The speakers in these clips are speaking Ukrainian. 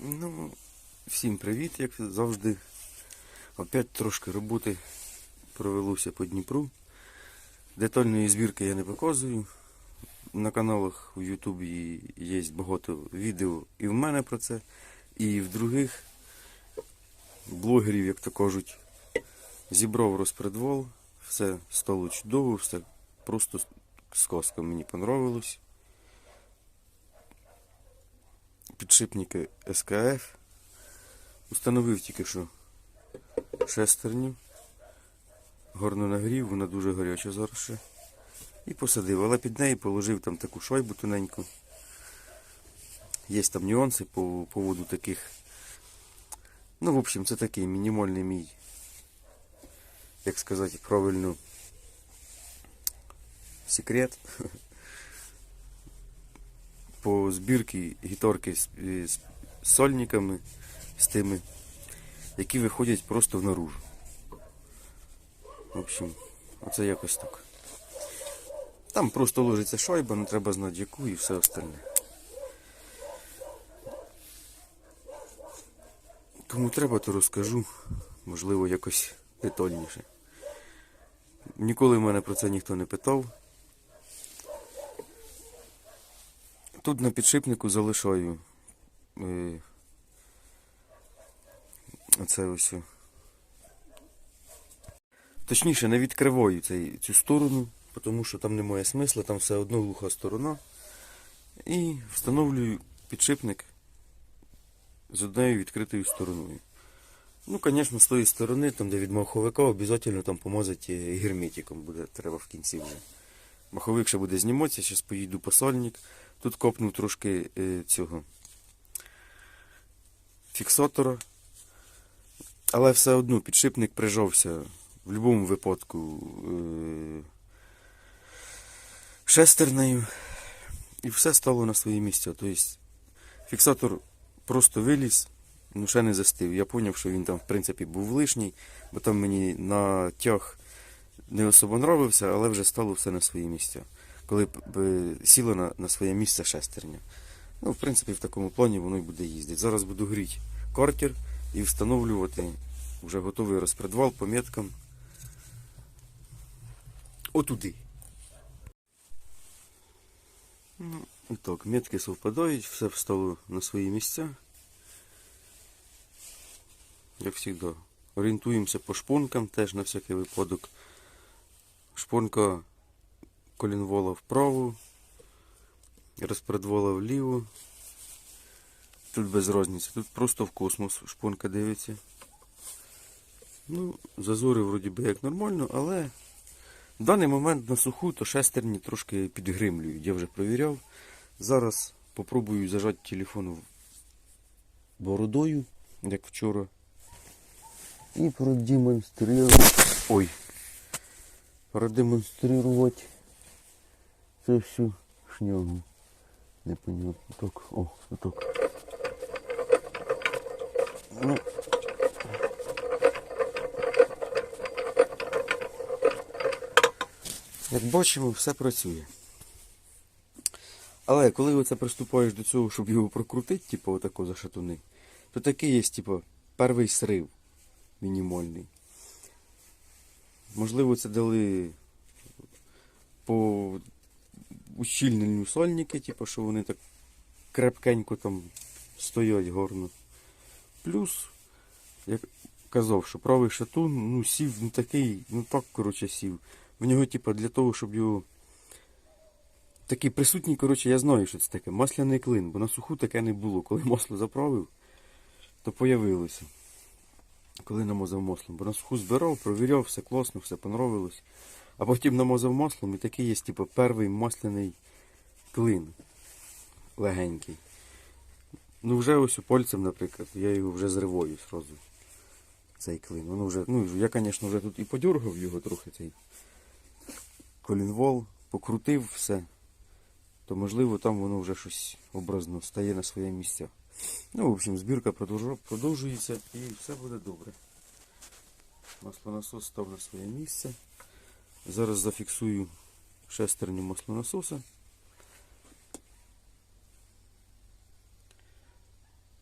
Ну, всім привіт, як завжди. Опять трошки роботи провелося по Дніпру. Детальної збірки я не показую. На каналах у Ютубі є багато відео і в мене про це, і в других блогерів, як то кажуть. Зібрав розпредвол, все стало чудово, все просто сказка мені понравилось. Підшипники СКФ. Установив тільки що шестерню. Горно нагрів, вона дуже гаряча зараз ще. І посадив, але під неї положив там таку шайбу тоненьку. Є там нюанси по поводу таких. Ну, в общем, це такий мінімальний мій, як сказати правильно, секрет по збірці гітарки з, з сольниками, з тими, які виходять просто внаружу. В общем, оце якось так. Там просто ложиться шайба, не треба знати яку і все остальне. Кому треба, то розкажу. Можливо, якось детальніше. Ніколи в мене про це ніхто не питав. Тут на підшипнику залишаю е, оце ось. Точніше, не відкриваю цей, цю сторону, тому що там немає смисла, там все одно глуха сторона. І встановлюю підшипник з однією відкритою стороною. Ну, звісно, з тої сторони, там, де від маховика, обов'язково там помазати герметиком буде треба в кінці вже. Маховик ще буде зніматися, зараз поїду по сольник. Тут копнув трошки е, цього фіксатора. Але все одно підшипник прижався в будь-якому випадку е, шестернею. І все стало на свої місця. Тобто фіксатор просто виліз, ну ще не застив. Я зрозумів, що він там в принципі був лишній, бо там мені натяг не особо нравився, але вже стало все на свої місця коли б сіло на, на своє місце шестерня. Ну, в принципі, в такому плані воно і буде їздити. Зараз буду гріти картер і встановлювати вже готовий розпредвал по меткам. Отуди. Ну, і так, метки совпадають, все встало на свої місця. Як завжди. Орієнтуємося по шпонкам, теж на всякий випадок. Шпонка колінвола вправо, розпредвола вліво. Тут без різниці, тут просто в космос шпонка дивиться. Ну, зазори вроді би як нормально, але в даний момент на суху то шестерні трошки підгримлюють. Я вже провіряв. Зараз попробую зажати телефон бородою, як вчора. І продемонструвати. Ой. Продемонструвати це всю шнягу. Непонятно. Так, о, так. Ну. Як бачимо, все працює. Але коли оце приступаєш до цього, щоб його прокрутити, типу отако за шатуни, то такий є, типу, перший срив мінімальний. Можливо, це дали по ущільненню сольники, типу, що вони так крепкенько там стоять горно. Плюс, як казав, що правий шатун, ну, сів ну такий, ну так, коротше, сів. В нього, типу, для того, щоб його. Такий присутній, коротше, я знаю, що це таке. Масляний клин, бо на суху таке не було. Коли масло заправив, то появилося. Коли намазав маслом. Бо на суху збирав, провіряв, все класно, все понравилось. А потім намазав маслом і такий є, типу, перший масляний клин. Легенький. Ну вже ось у пальцем, наприклад, я його вже зриваю сразу. Цей клин. Воно вже, ну, я, звісно, вже тут і подергав його трохи цей колінвол, покрутив все. То можливо там воно вже щось образно стає на своє місце. Ну, в общем, збірка продовжується і все буде добре. Маслонасос став на своє місце. Зараз зафіксую шестерню маслонасоса.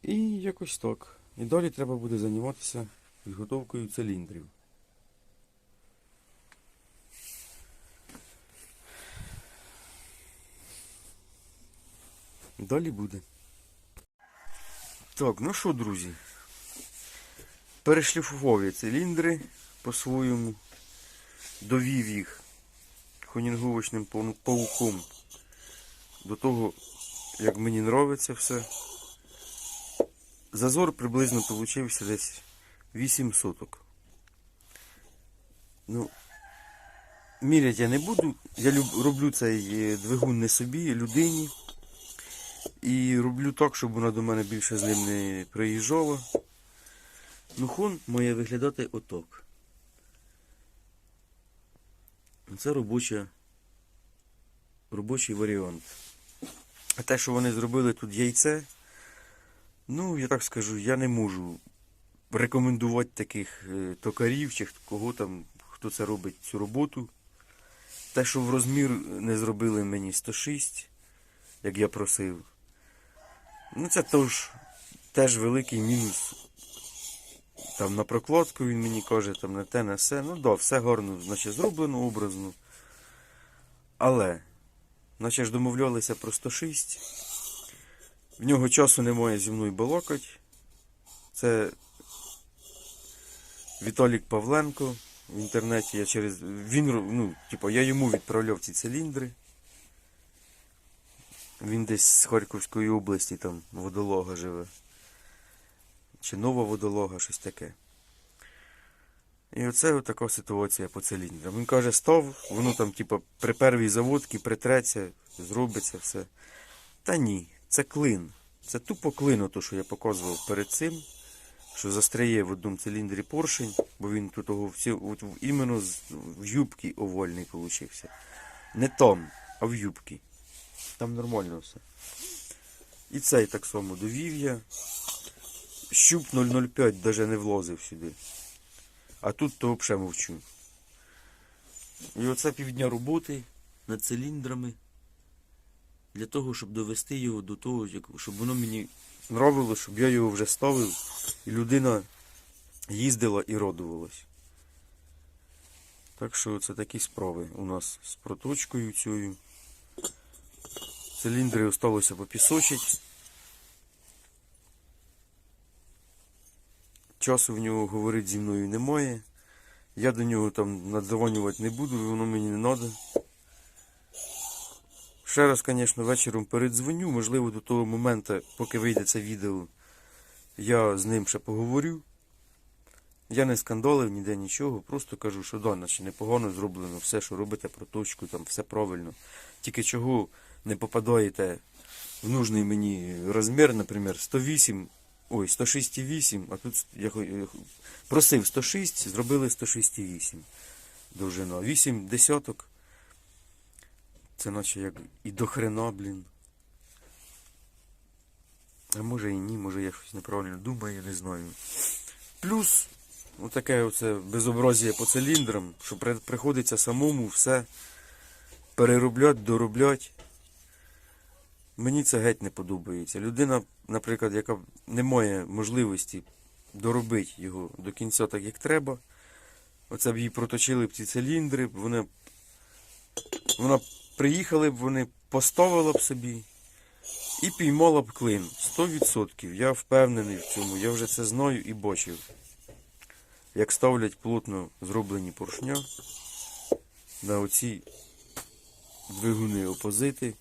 І якось так. І далі треба буде займатися підготовкою циліндрів. Далі буде. Так, ну що, друзі? Перешліфував я циліндри по-своєму. Довів їх хонінговочним пауком до того, як мені подобається все. Зазор приблизно получився десь 8 соток. Ну, мірять я не буду. Я роблю цей е, двигун не собі, людині. І роблю так, щоб вона до мене більше з ним не приїжджала. Ну, хон має виглядати отак. Це робоча, робочий варіант. А те, що вони зробили тут яйце, ну, я так скажу, я не можу рекомендувати таких е, токарів чи кого там, хто це робить цю роботу. Те, що в розмір не зробили мені 106, як я просив. Ну, це теж, теж великий мінус. Там на прокладку він мені каже, там на те, на все. Ну да, все гарно, значить, зроблено образно. Але, наче ж домовлялися про 106. В нього часу немає зі мною балакать. Це Віталік Павленко. В інтернеті я через. Він, ну, типу, я йому відправляв ці циліндри. Він десь з Харківської області, там водолога живе. Чи нова водолога, щось таке. І оце така ситуація по циліндрам. Він каже, став, воно там, типу, при первій заводці притреться, зробиться все. Та ні, це клин. Це тупо клин, ото, що я показував перед цим, що застряє в одному циліндрі поршень, бо він тут того всі, от, іменно в юбці овольний получився. Не там, а в юбці. Там нормально все. І цей так само довів я. Щуп 005 навіть не влазив сюди. А тут то взагалі мовчу. І оце півдня роботи над циліндрами. Для того, щоб довести його до того, щоб воно мені нравилось, щоб я його вже ставив, і людина їздила і радувалась. Так що це такі справи у нас з проточкою цією. Циліндри осталося попісочить. Часу в нього говорити зі мною немає. Я до нього там надзвонювати не буду, воно мені не треба. Ще раз, звісно, вечором передзвоню, можливо, до того моменту, поки вийде це відео, я з ним ще поговорю. Я не скандалив ніде нічого, просто кажу, що да, наче непогано зроблено, все, що робите, проточку, там все правильно. Тільки чого не попадаєте в нужний мені розмір, наприклад, 108, ой, 106,8, а тут я хо- просив 106, зробили 106,8 довжина. 8 десяток. Це наче як і до хрена, блін. А може і ні, може я щось неправильно думаю, я не знаю. Плюс отаке оце безобразіє по циліндрам, що приходиться самому все переробляти, доробляти. Мені це геть не подобається. Людина, наприклад, яка не має можливості доробити його до кінця так, як треба. Оце б їй проточили б ці циліндри, вона б приїхали б, вони поставила б собі і піймала б клин. 100%. Я впевнений в цьому, я вже це знаю і бачив. Як ставлять плотно зроблені поршня на оці двигуни опозити.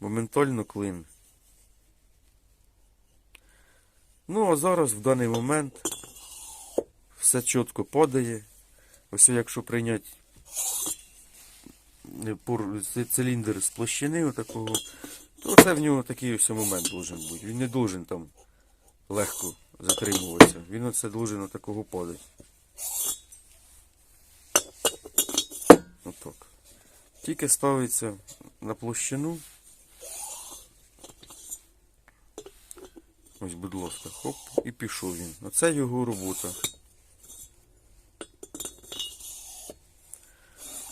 Моментально клин. Ну, а зараз в даний момент все чітко падає. Ось якщо прийняти е, циліндр з площини отакого, то це в нього такий ось момент должен бути. Він не должен там легко затримуватися. Він оце должен отакого падати. Отак. Тільки ставиться на площину. Ось, будь ласка, хоп, і пішов він. Оце його робота.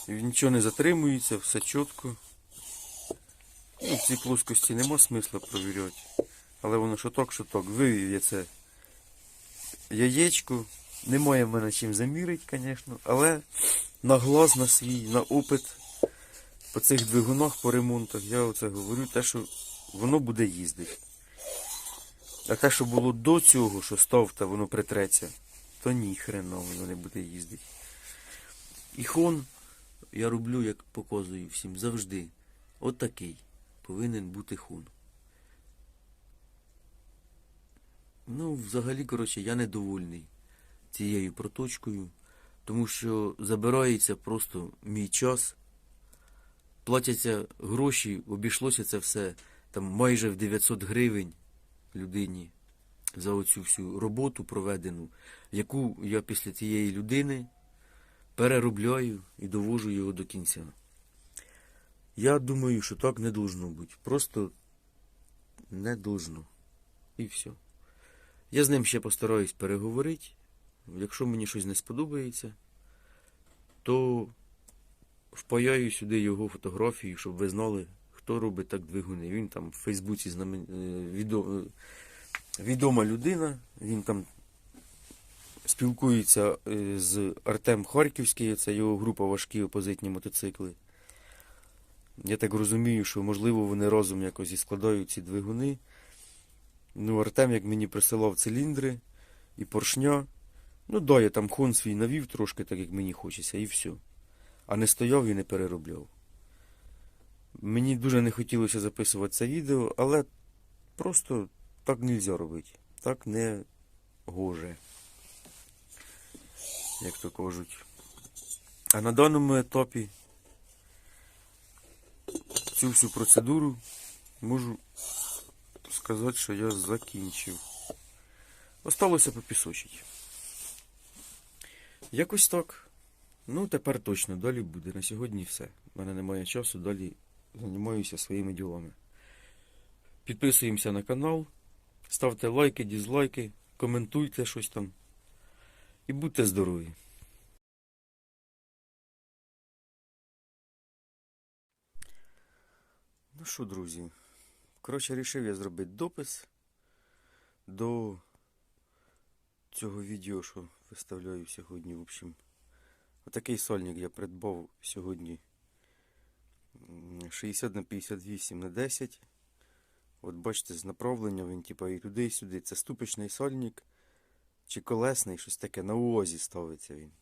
І Нічого не затримується, все чітко. Ну, цій плоскості нема смисла провіряти. Але воно шоток, шоток. Вивів я це яєчко. Немає в мене чим замірити, звісно, але на глаз, на свій, на опит по цих двигунах, по ремонтах, я оце говорю, те, що воно буде їздити. А те, що було до цього, що став та воно притреться, то ні, хрена воно не буде їздити. І хон я роблю, як показую всім, завжди. Отакий повинен бути хон. Ну, взагалі, коротше, я недовольний цією проточкою, тому що забирається просто мій час, платяться гроші, обійшлося це все там майже в 900 гривень людині за оцю всю роботу проведену, яку я після цієї людини переробляю і довожу його до кінця. Я думаю, що так не должно бути. Просто не должно. І все. Я з ним ще постараюсь переговорити. Якщо мені щось не сподобається, то впаяю сюди його фотографію, щоб ви знали, хто робить так двигуни. Він там в Фейсбуці знамен... е, відо... е, відома людина, він там спілкується е, з Артем Харківський, це його група важкі опозитні мотоцикли. Я так розумію, що можливо вони разом якось і складають ці двигуни. Ну, Артем, як мені присилав циліндри і поршня. Ну, да, я там хон свій навів трошки, так як мені хочеться, і все. А не стояв і не переробляв. Мені дуже не хотілося записувати це відео, але просто так не можна робити. Так не гоже. Як то кажуть. А на даному етапі цю всю процедуру можу сказати, що я закінчив. Осталося попісочити. Якось так. Ну, тепер точно, далі буде. На сьогодні все. У мене немає часу, далі займаюся своїми ділами. Підписуємося на канал, ставте лайки, дізлайки, коментуйте щось там. І будьте здорові! Ну що, друзі, коротше, рішив я зробити допис до цього відео, що виставляю сьогодні. В общем, отакий сольник я придбав сьогодні 60 на 58 на 10. От бачите, з направлення він типа і туди, і сюди. Це ступичний сольник чи колесний, щось таке на УОЗі ставиться він.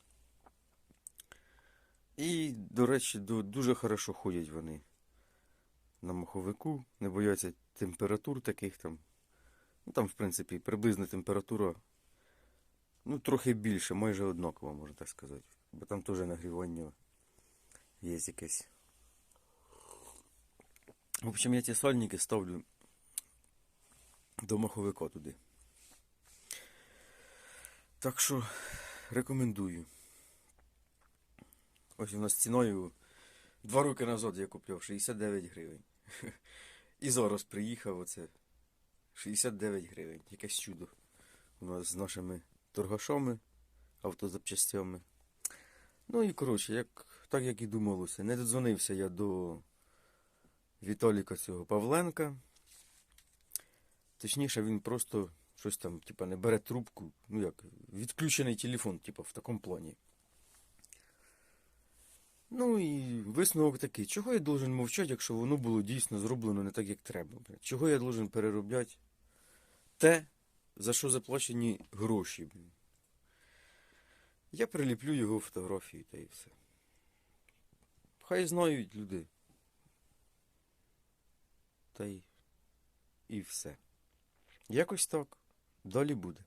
І, до речі, дуже хорошо ходять вони на маховику, не бояться температур таких там. Ну там, в принципі, приблизна температура. Ну, трохи більше, майже однакова, можна так сказати. Бо там теж нагрівання є якесь. В общем, я ці сальники ставлю до маховика туди. Так що рекомендую. Ось у нас ціною два роки назад я купляв 69 гривень. І зараз приїхав оце 69 гривень. Якесь чудо. У нас з нашими торгашами, автозапчастями. Ну і коротше, як, так як і думалося, не додзвонився я до Віталіка цього Павленка. Точніше, він просто щось там, типа, не бере трубку. Ну як, відключений телефон, типа, в такому плані. Ну і висновок такий, чого я должен мовчати, якщо воно було дійсно зроблено не так, як треба. Чого я должен переробляти те, за що заплачені гроші. Я приліплю його фотографію та і все. Хай знають люди. Та й і все. Якось так. Далі буде.